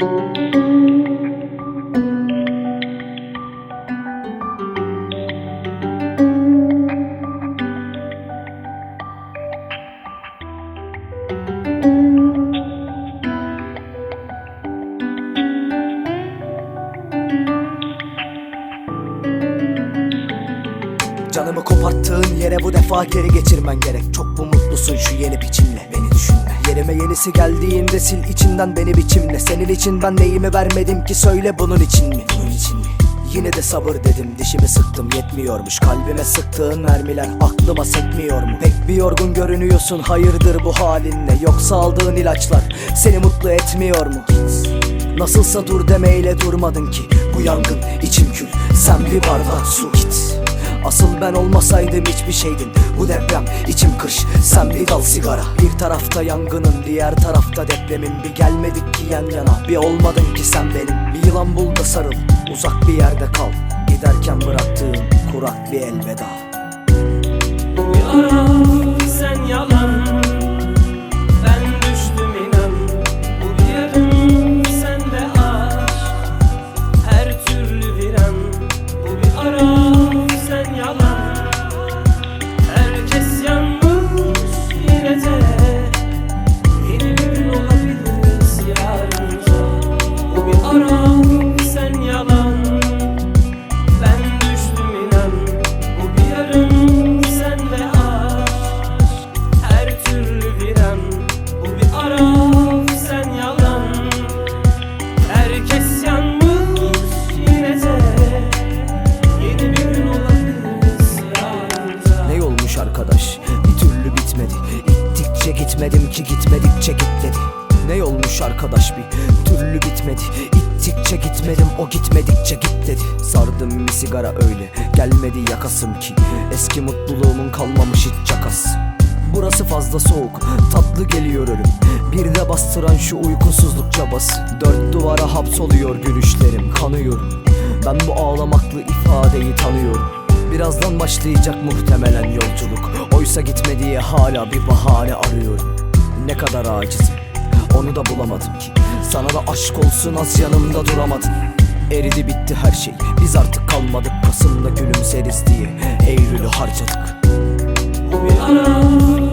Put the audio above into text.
thank you Canımı koparttığın yere bu defa geri geçirmen gerek. Çok mu mutlusun şu yeni biçimle? Beni düşünme. Yerime yenisi geldiğinde sil içinden beni biçimle. Senin için ben neyimi vermedim ki söyle bunun için mi? Bunun için mi? Yine de sabır dedim. Dişimi sıktım. Yetmiyormuş. Kalbime sıktığın mermiler aklıma sekmiyor mu? Pek bir yorgun görünüyorsun. Hayırdır bu halinle? Yoksa aldığın ilaçlar seni mutlu etmiyor mu? Nasılsa dur demeyle durmadın ki. Bu yangın içim kül. Sen bir bardak su git Asıl ben olmasaydım hiçbir şeydin Bu deprem içim kış sen bir dal sigara. Bir tarafta yangının diğer tarafta depremin. Bir gelmedik ki yan yana. Bir olmadın ki sen benim. Bir yılan bul da sarıl uzak bir yerde kal. Giderken bıraktığım kurak bir elveda. Bu arkadaş. Bir türlü bitmedi. İttikçe gitmedim ki gitmedikçe git dedi Ne yolmuş arkadaş bir türlü bitmedi. İttikçe gitmedim o gitmedikçe git Sardım bir sigara öyle. Gelmedi yakasım ki. Eski mutluluğumun kalmamış hiç cakası Burası fazla soğuk, tatlı geliyor ölüm. Bir de bastıran şu uykusuzluk cabası Dört duvara hapsoluyor gülüşlerim, kanıyorum. Ben bu ağlamaklı ifadeyi tanıyorum Birazdan başlayacak muhtemelen yolculuk. Oysa gitme diye hala bir bahane arıyorum Ne kadar acizim, onu da bulamadım ki. Sana da aşk olsun az yanımda duramadın Eridi bitti her şey, biz artık kalmadık Kasım'da gülümseriz diye. Eylül'ü harcadık. Bir araf